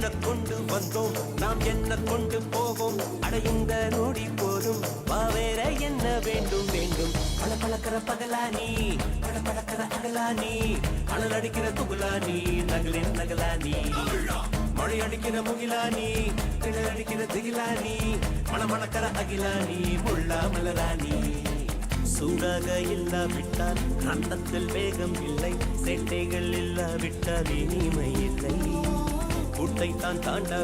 என்ன கொண்டு வந்தோம். நாம் என்ன கொண்டு போவோம். அடையுந்த நொடி போதும். வேற என்ன வேண்டும் வேண்டும். பல பழக்கிற பகலானி பல பழக்கிற அகலானி அனல் அடிக்கிற துகுலானி நகலின் நகலானி மழை அடிக்கிற முகிலானி கிணல் அடிக்கிற திகிலானி மணமணக்கிற அகிலானி முள்ளா மலராணி சூடாக இல்லாவிட்டால் ரத்தத்தில் வேகம் இல்லை. சேட்டைகள் இல்லாவிட்டால் இனிமை இல்லை கூட்டை தான் தாண்ட